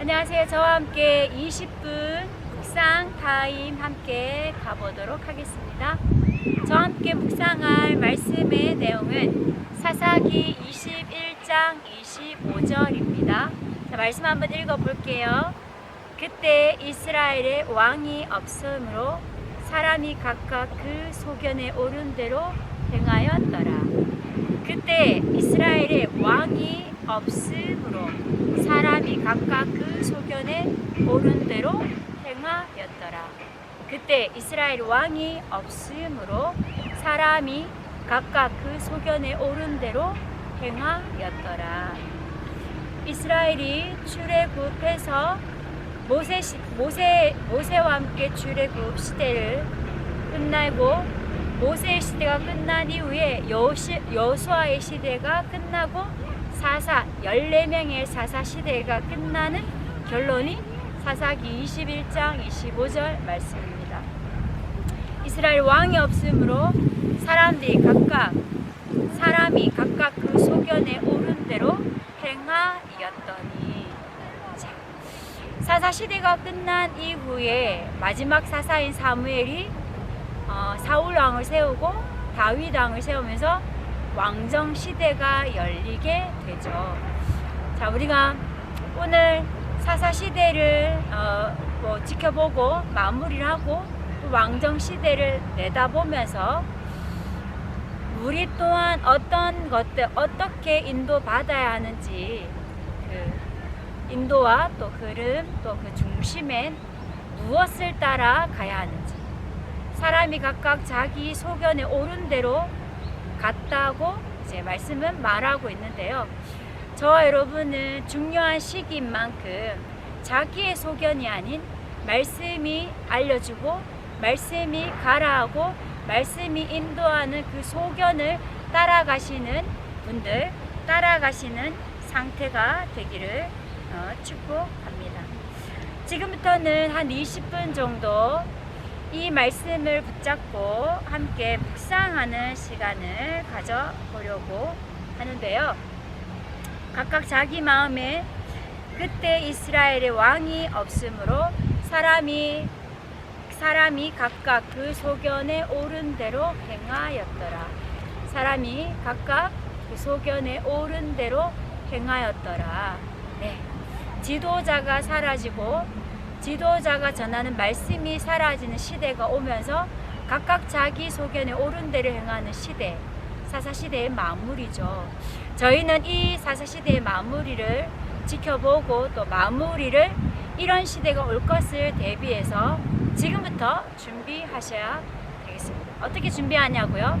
안녕하세요. 저와 함께 20분 묵상 타임 함께 가보도록 하겠습니다. 저와 함께 묵상할 말씀의 내용은 사사기 21장 25절입니다. 자, 말씀 한번 읽어볼게요. 그때 이스라엘의 왕이 없으므로 사람이 각각 그 소견에 오른 대로 행하였더라. 그때 이스라엘의 왕이 없으므로 사람이 각각 그 소견에 오른 대로 행하였더라. 그때 이스라엘 왕이 없으므로 사람이 각각 그 소견에 오른 대로 행하였더라. 이스라엘이 출애굽해서 모세 시, 모세 모세와 함께 출애굽 시대를 끝나고 모세의 시대가 끝난 이후에 여시, 여수아의 시대가 끝나고 사사 14명의 사사 시대가 끝나는 결론이 사사기 21장 25절 말씀입니다. 이스라엘 왕이 없으므로 사람들이 각각 사람이 각각 그 소견에 오른 대로 행하였더니 자, 사사 시대가 끝난 이후에 마지막 사사인 사무엘이 어, 사울 왕을 세우고 다윗 왕을 세우면서 왕정 시대가 열리게 되죠. 자, 우리가 오늘 사사 시대를 어, 뭐 지켜보고 마무리를 하고 또 왕정 시대를 내다보면서 우리 또한 어떤 것들 어떻게 인도받아야 하는지 그 인도와 또 흐름 또 그 중심엔 무엇을 따라 가야 하는지 사람이 각각 자기 소견에 오른 대로 갔다고 이제 말씀은 말하고 있는데요. 저와 여러분은 중요한 시기인 만큼 자기의 소견이 아닌 말씀이 알려주고 말씀이 가라하고 말씀이 인도하는 그 소견을 따라가시는 분들 따라가시는 상태가 되기를 어, 축복합니다. 지금부터는 한 20분 정도 이 말씀을 붙잡고 함께 묵상하는 시간을 가져보려고 하는데요. 각각 자기 마음에 그때 이스라엘의 왕이 없으므로 사람이 사람이 각각 그 소견에 오른 대로 행하였더라. 사람이 각각 그 소견에 오른 대로 행하였더라. 네. 지도자가 사라지고 지도자가 전하는 말씀이 사라지는 시대가 오면서 각각 자기 소견에 옳은 대로 행하는 시대, 사사 시대의 마무리죠. 저희는 이 사사 시대의 마무리를 지켜보고 또 마무리를 이런 시대가 올 것을 대비해서 지금부터 준비하셔야 되겠습니다. 어떻게 준비하냐고요?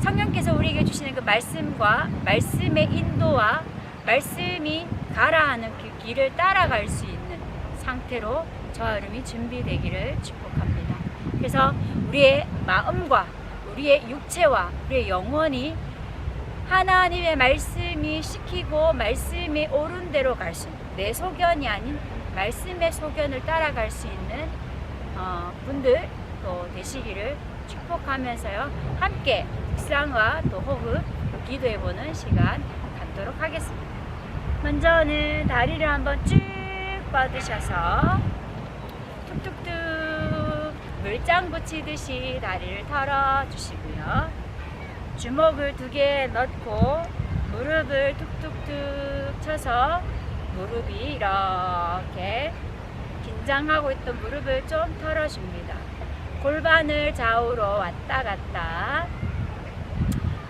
성령께서 우리에게 주시는 그 말씀과 말씀의 인도와 말씀이 가라 하는 그 길을 따라갈 수 있는 상태로 저와 여러분이 준비되기를 축복합니다. 그래서 우리의 마음과 우리의 육체와 우리의 영혼이 하나님의 말씀이 시키고 말씀이 옳은 대로 갈 수 있는 내 소견이 아닌 말씀의 소견을 따라갈 수 있는 어, 분들 또 되시기를 축복하면서요 함께 묵상과 또 호흡 또 기도해보는 시간 갖도록 하겠습니다. 먼저는 다리를 한번 쭉 뻗으셔서 툭툭툭 물장 붙이듯이 다리를 털어 주시고요. 주먹을 두 개 넣고 무릎을 툭툭툭 쳐서 무릎이 이렇게 긴장하고 있던 무릎을 좀 털어줍니다. 골반을 좌우로 왔다 갔다.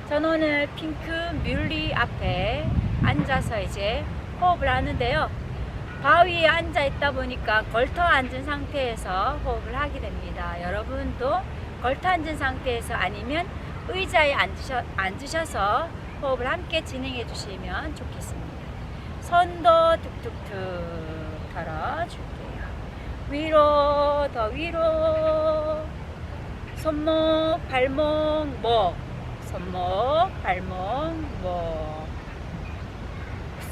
저는 오늘 핑크 뮬리 앞에 앉아서 이제 호흡을 하는데요. 바위에 앉아 있다 보니까 걸터 앉은 상태에서 호흡을 하게 됩니다. 여러분도 걸터 앉은 상태에서 아니면 의자에 앉으셔, 앉으셔서 호흡을 함께 진행해 주시면 좋겠습니다. 손도 툭툭툭 털어줄게요. 위로, 더 위로. 손목, 발목, 목. 손목, 발목, 목.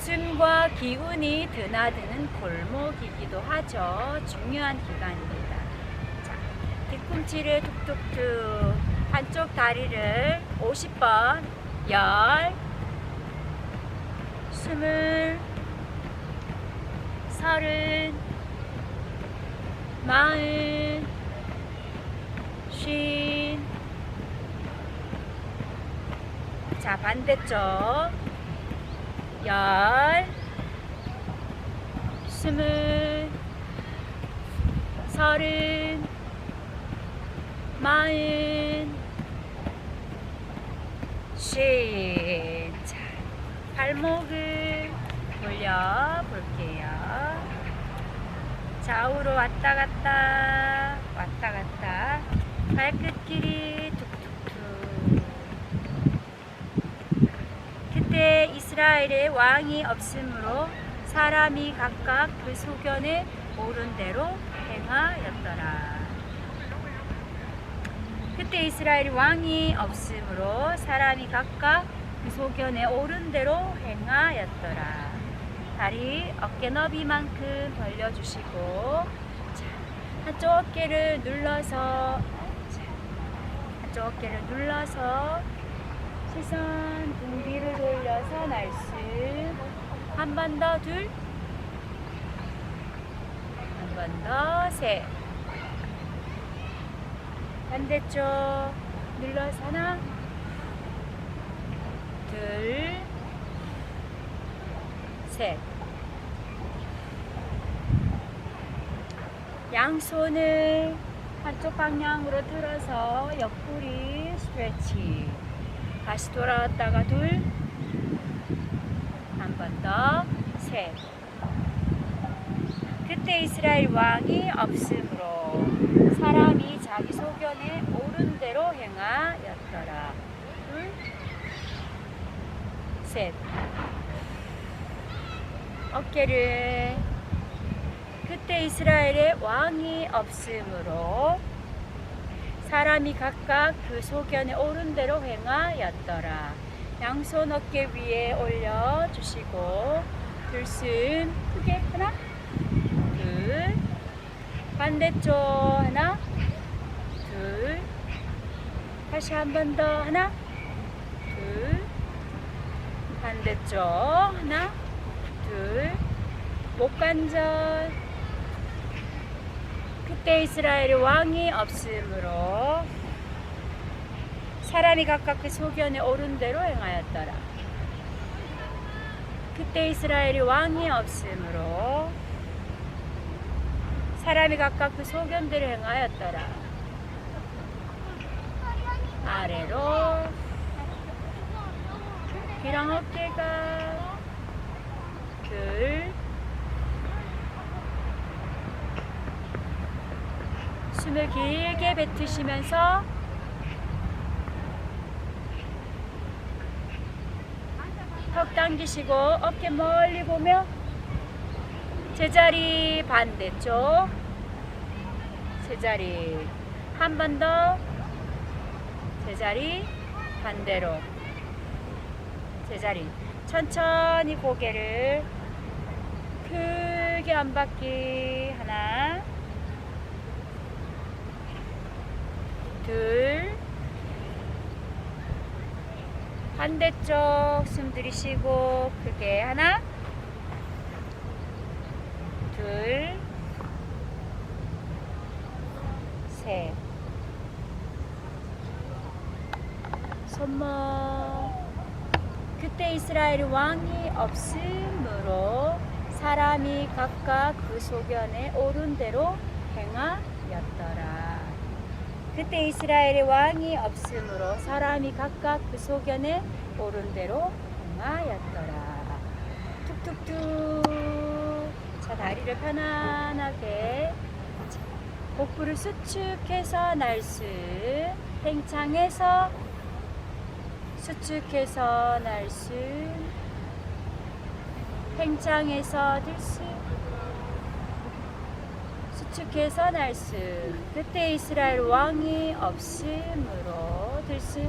숨과 기운이 드나드는 골목이기도 하죠. 중요한 기간입니다. 자, 뒤꿈치를 툭툭툭 한쪽 다리를 50번 열 스물 서른 마흔 쉰 자, 반대쪽. 열, 스물, 서른, 마흔, 쉰. 자, 발목을 돌려 볼게요. 좌우로 왔다 갔다, 왔다 갔다. 발끝길이 툭툭툭. 그때 이스라엘의 왕이 없으므로 사람이 각각 그 소견에 오른 대로 행하였더라. 그때 이스라엘 왕이 없으므로 사람이 각각 그 소견에 오른 대로 행하였더라. 다리 어깨 너비만큼 벌려주시고 자, 한쪽 어깨를 눌러서 자, 한쪽 어깨를 눌러서 시선 등 뒤를 날씀 한번 더 둘. 한 번 더 셋 반대쪽 눌러서 하나. 둘 셋. 양손을 한쪽 방향으로 들어서 옆구리 스트레치 다시 돌아왔다가 둘, 한번 더, 셋. 그때 이스라엘 왕이 없으므로 사람이 자기 소견에 옳은 대로 행하였더라. 둘, 셋. 어깨를 그때 이스라엘의 왕이 없으므로 사람이 각각 그 소견에 오른 대로 행하였더라. 양손 어깨 위에 올려 주시고 들숨 크게 하나 둘. 반대쪽 하나 둘. 다시 한 번 더 하나 둘. 반대쪽 하나 둘. 목관절. 그때 이스라엘 왕이 없으므로 사람이 각각 그 소견에 오른 대로 행하였더라. 그때 이스라엘이 왕이 없으므로 사람이 각각 그 소견대로 행하였더라. 아래로 귀랑 어깨가 둘 숨을 길게 뱉으시면서 턱 당기시고 어깨 멀리 보며 제자리 반대쪽. 제자리 한 번 더. 제자리 반대로. 제자리. 천천히 고개를 크게 한 바퀴. 하나. 둘 반대쪽 숨 들이쉬고 크게 하나 둘 셋 손목 그때 이스라엘 왕이 없으므로 사람이 각각 그 소견에 오른 대로 행하였더라. 그때 이스라엘의 왕이 없으므로 사람이 각각 그 소견에 오른 대로 행하였더라. 툭툭툭. 자, 다리를 편안하게. 자, 복부를 수축해서 날수. 팽창해서 수축해서 날수. 팽창해서 들수. 수축해서 날수 그때 이스라엘 왕이 없으므로 들수.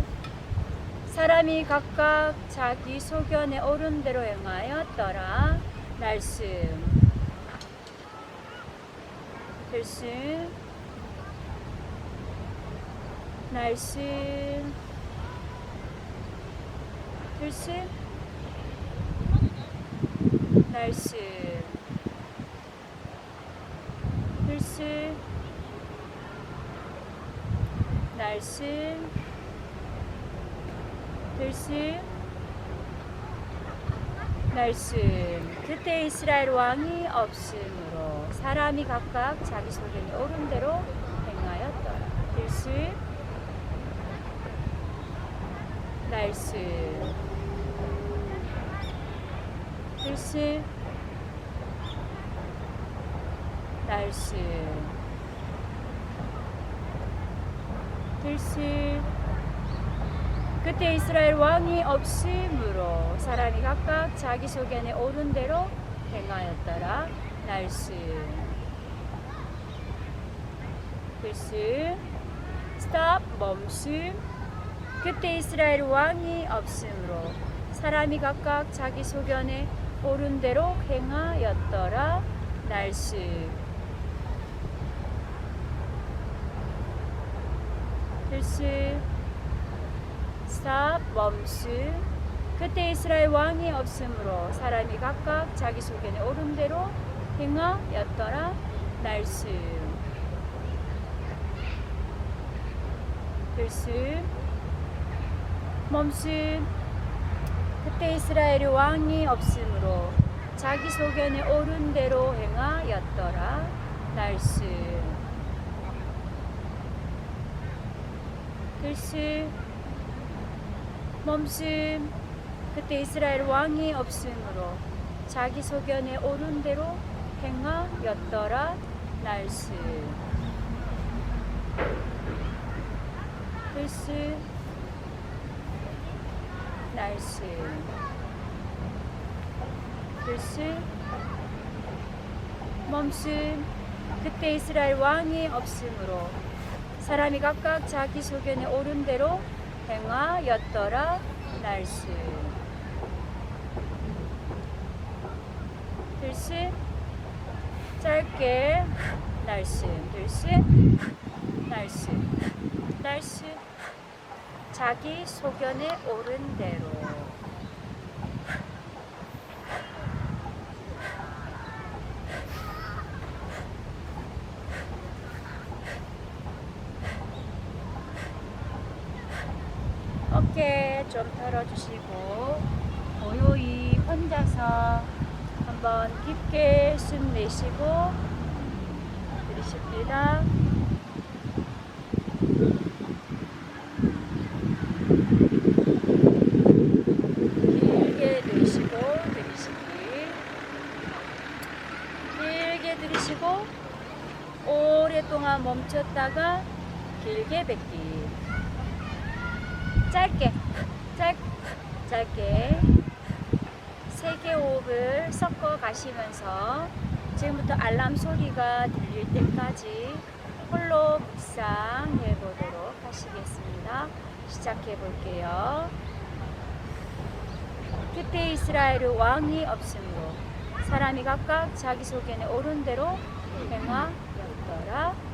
사람이 각각 자기 소견에 오른 대로 행하였더라. 날수 들수. 날수 들수. 날수 말씀 말씀 말씀. 그때 이스라엘 왕이 없으므로 사람이 각각 자기 소견이 옳은 대로 행하였더라. 말씀 말씀. 말씀 말씀. 들씨 그때 이스라엘 왕이 없으므로 사람이 각각 자기 소견에 옳은 대로 행하였더라. 날씨 글씨 스탑. 멈춤 그때 이스라엘 왕이 없으므로 사람이 각각 자기 소견에 옳은 대로 행하였더라. 날씨 글씨 스탑 멈춤 그때 이스라엘 왕이 없으므로 사람이 각각 자기 소견에 옳은 대로 행하였더라 날씨 글씨 멈춤 그때 이스라엘 왕이 없으므로 자기 소견에 옳은 대로 행하였더라 날씨 글씨 멈춤 그때 이스라엘 왕이 없으므로 자기 소견에 옳은 대로 행하였더라 날씨. 글씨. 날씨. 글씨. 멈춤 그때 이스라엘 왕이 없으므로 사람이 각각 자기 소견에 옳은 대로 행하였더라 날씨 글씨 짧게 날씨. 글씨 날씨. 날씨. 자기 소견에 옳은 대로 어깨 좀 털어주시고 고요히 혼자서 한번 깊게 숨 내쉬고 들이쉽니다. 길게 들이쉬고 들이쉬기. 길게 들이쉬고 오랫동안 멈췄다가 길게 뱉기. 짧게 짧, 짧게 세개 호흡을 섞어 가시면서 지금부터 알람 소리가 들릴 때까지 홀로 묵상해 보도록 하시겠습니다. 시작해 볼게요. 그때 이스라엘 왕이 없으므로 사람이 각각 자기 소견에 옳은 대로 행하였더라.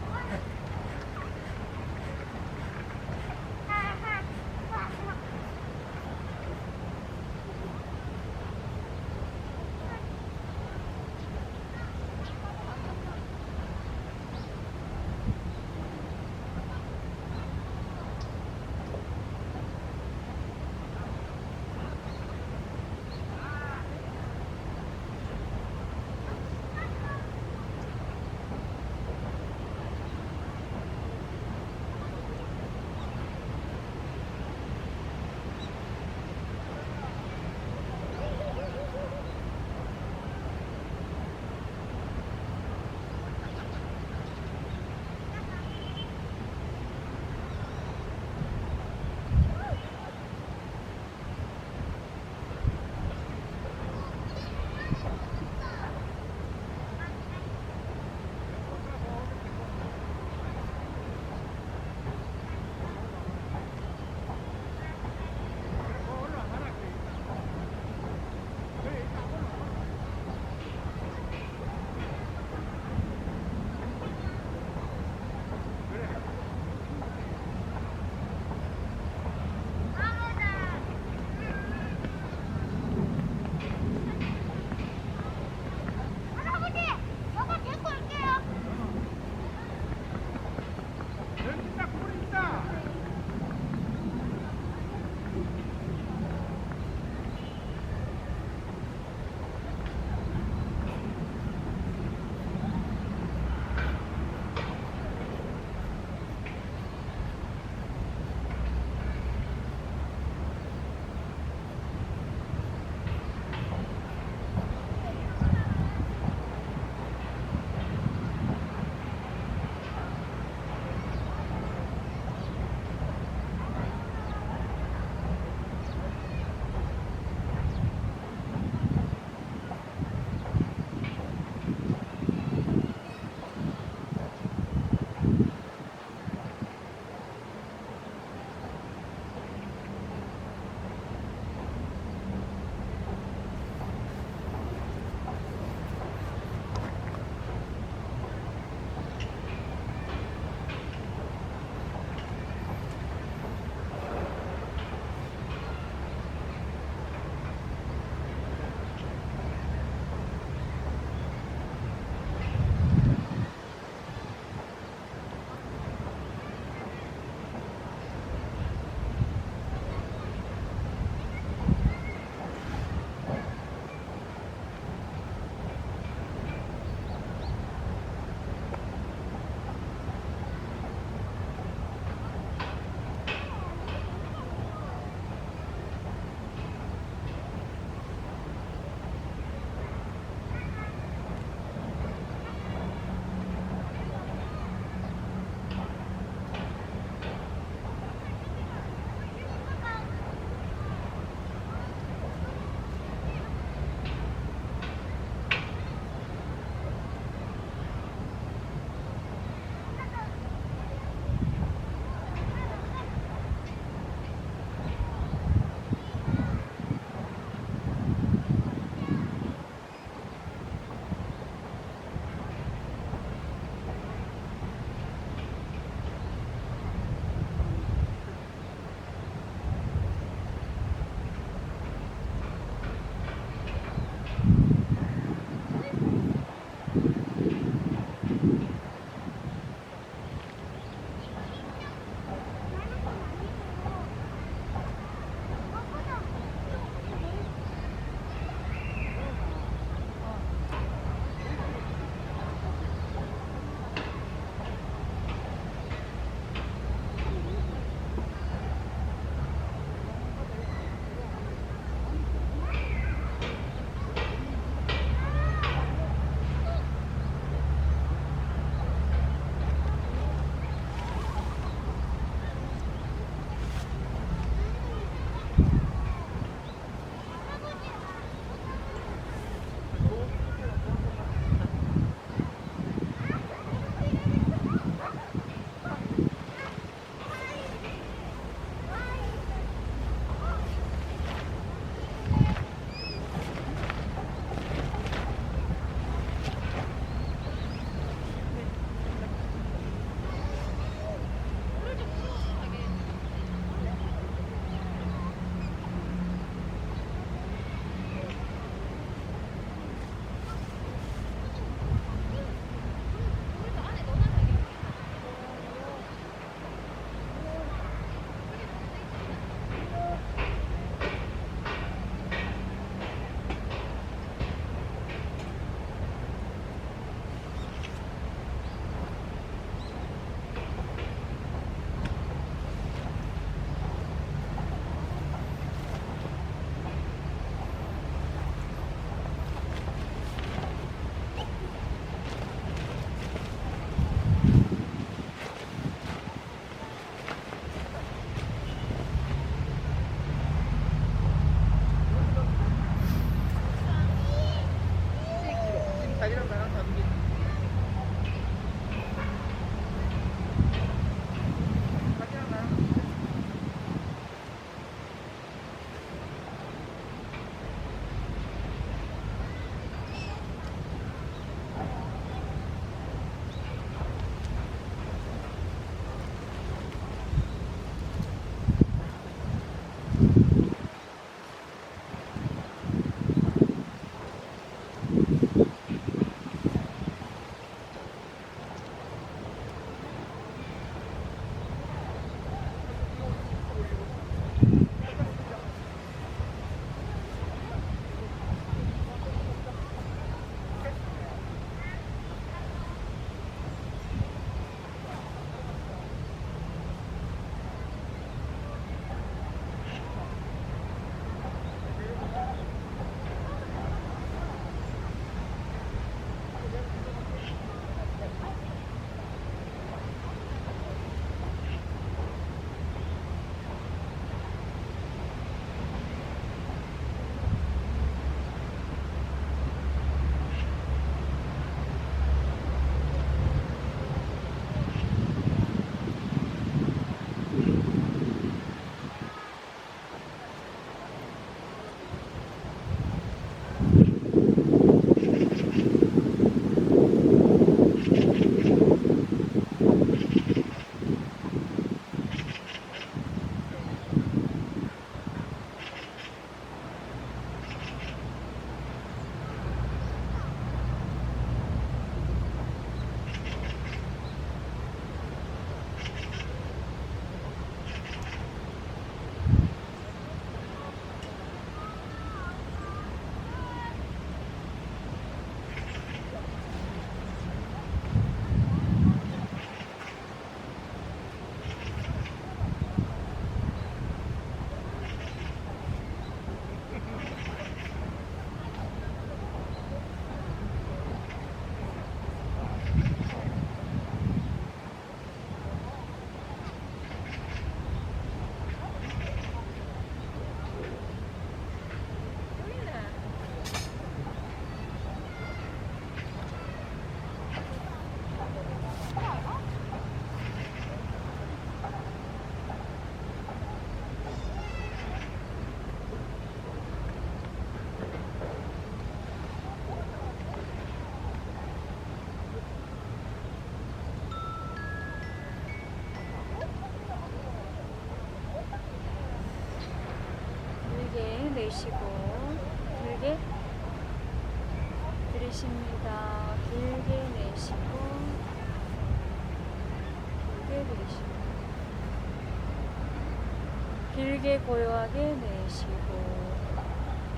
길게 고요하게 내쉬고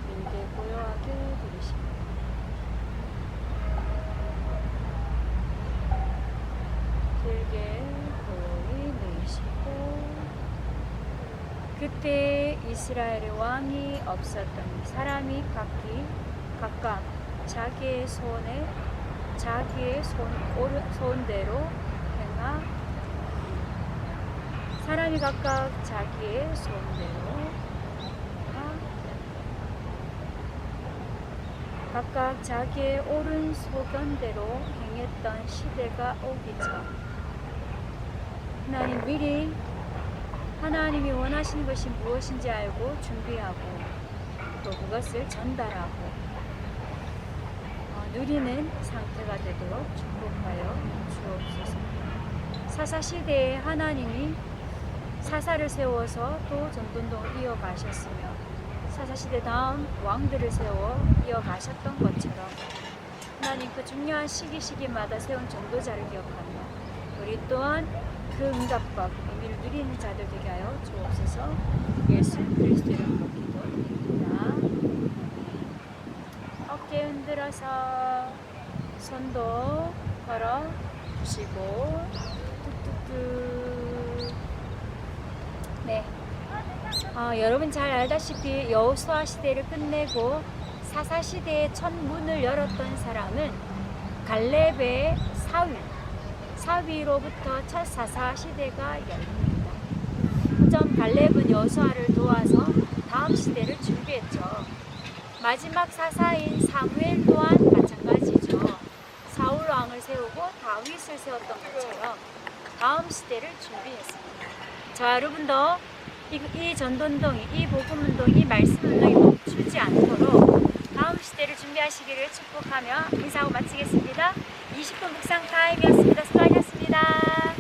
길게 고요하게 들이쉽니다. 길게 고요히 내쉬고 그때 이스라엘의 왕이 없었더니 사람이 각기 각각 자기의 손에 자기의 손 오른 손대로 행하 사람이 각각 자기의 손대로 각각 자기의 옳은 소견대로 행했던 시대가 오기 전 하나님 미리 하나님이 원하시는 것이 무엇인지 알고 준비하고 또 그것을 전달하고 어, 누리는 상태가 되도록 축복하여 주옵소서. 사사 시대에 하나님이 사사를 세워서 또 전돈동을 이어가셨으며 사사 시대 다음 왕들을 세워 이어가셨던 것처럼 하나님 그 중요한 시기 시기마다 세운 전도자를 기억하며 우리 또한 그 응답과 그 비밀을 누리는 자들 되게 하여 주옵소서 예수 그리스도 이름으로 기도드립니다. 어깨 흔들어서 손도 걸어 주시고 뚝뚝뚝 네 어, 여러분 잘 알다시피 여호수아 시대를 끝내고 사사 시대의 첫 문을 열었던 사람은 갈렙의 사위 사위로부터 첫 사사 시대가 열립니다. 점 갈렙은 여호수아를 도와서 다음 시대를 준비했죠. 마지막 사사인 사무엘 또한 마찬가지죠. 사울 왕을 세우고 다윗을 세웠던 것처럼 다음 시대를 준비했습니다. 자, 여러분도 이, 이 전도운동이, 이 복음운동 이, 말씀운동이 멈추지 않도록 다음 시대를 준비하시기를 축복하며 인사하고 마치겠습니다. 20분 묵상 타임이었습니다. 수고하셨습니다.